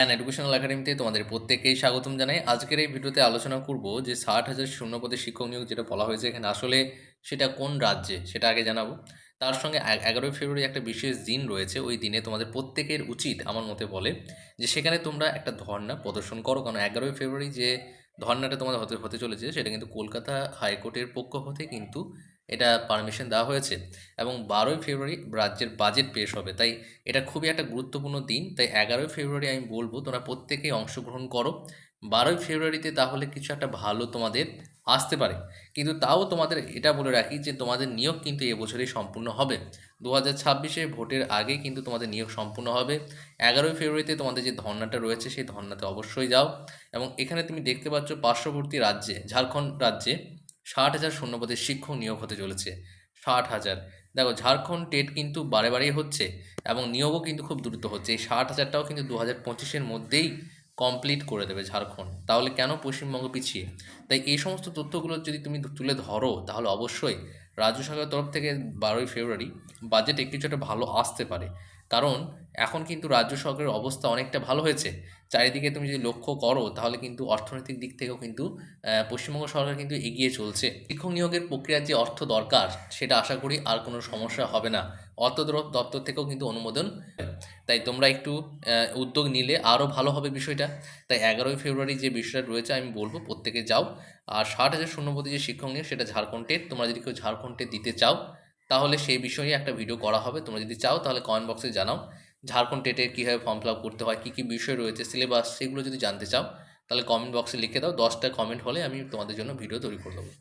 And educational একাডেমিতে তোমাদের প্রত্যেককেই স্বাগতম জানাই। আজকের এই ভিডিওতে আলোচনা করব যে ষাট হাজার শূন্যপদে শিক্ষক নিয়োগ যেটা বলা হয়েছে এখানে, আসলে সেটা কোন রাজ্যে, সেটা আগে জানাব। তার সঙ্গে এগারোই ফেব্রুয়ারি একটা বিশেষ দিন রয়েছে। ওই দিনে তোমাদের প্রত্যেকের উচিত আমার মতে বলে যে সেখানে তোমরা একটা ধর্ণা প্রদর্শন করো। কারণ এগারোই ফেব্রুয়ারি যে ধর্নাটা তোমাদের হতে হতে চলেছে, সেটা কিন্তু কলকাতা হাইকোর্টের পক্ষ হতে কিন্তু এটা পারমিশন দেওয়া হয়েছে এবং বারোই ফেব্রুয়ারি রাজ্যের বাজেট পেশ হবে। তাই এটা খুবই একটা গুরুত্বপূর্ণ দিন। তাই এগারোই ফেব্রুয়ারি আমি বলব, তোমরা প্রত্যেকেই অংশগ্রহণ করো। বারোই ফেব্রুয়ারিতে তাহলে কিছু একটা ভালো তোমাদের আসতে পারে। কিন্তু তাও তোমাদের এটা বলে রাখি যে, তোমাদের নিয়োগ কিন্তু এবছরই সম্পূর্ণ হবে। দু হাজার ছাব্বিশে ভোটের আগে কিন্তু তোমাদের নিয়োগ সম্পূর্ণ হবে। এগারোই ফেব্রুয়ারিতে তোমাদের যে ধর্নাটা রয়েছে, সেই ধর্নাতে অবশ্যই যাও। এবং এখানে তুমি দেখতে পাচ্ছ পার্শ্ববর্তী রাজ্যে, ঝাড়খণ্ড রাজ্যে ষাট হাজার শূন্যপদের শিক্ষক নিয়োগ হতে চলেছে। ষাট হাজার। দেখো, ঝাড়খণ্ড টেট কিন্তু বারে বারেই হচ্ছে এবং নিয়োগও কিন্তু খুব দ্রুত হচ্ছে। এই ষাট হাজারটাও কিন্তু দু হাজার পঁচিশের মধ্যেই কমপ্লিট করে দেবে ঝাড়খণ্ড। তাহলে কেন পশ্চিমবঙ্গ পিছিয়ে? তাই এই সমস্ত তথ্যগুলো যদি তুমি তুলে ধরো, তাহলে অবশ্যই রাজ্য সরকারের তরফ থেকে বারোই ফেব্রুয়ারি বাজেটে কিছু একটা ভালো আসতে পারে। কারণ এখন কিন্তু রাজ্য সরকারের অবস্থা অনেকটা ভালো হয়েছে। চারিদিকে তুমি যদি লক্ষ্য করো, তাহলে কিন্তু অর্থনৈতিক দিক থেকেও কিন্তু পশ্চিমবঙ্গ সরকার কিন্তু এগিয়ে চলছে। শিক্ষক নিয়োগের প্রক্রিয়ার যে অর্থ দরকার, সেটা আশা করি আর কোনো সমস্যা হবে না। অর্থ দপ্তর থেকেও কিন্তু অনুমোদন। তাই তোমরা একটু উদ্যোগ নিলে আরও ভালো হবে বিষয়টা। তাই এগারোই ফেব্রুয়ারি যে বিষয়টা রয়েছে, আমি বলব প্রত্যেকে যাও। আর ষাট হাজার শূন্যপতি যে শিক্ষক নিয়োগ, সেটা ঝাড়খণ্ডে, তোমরা যদি কেউ ঝাড়খণ্ডে দিতে চাও তাহলে সেই বিষয়ে একটা ভিডিও করা হবে। তোমরা যদি চাও তাহলে কমেন্ট বক্সে জানাও। ঝাড়খণ্ড টেটের কীভাবে ফর্ম ফিল আপ করতে হয়, কী কী বিষয় রয়েছে সিলেবাস সেগুলো যদি জানতে চাও, তাহলে কমেন্ট বক্সে লিখে দাও। দশটা কমেন্ট হলে আমি তোমাদের জন্য ভিডিও তৈরি করে দেবো।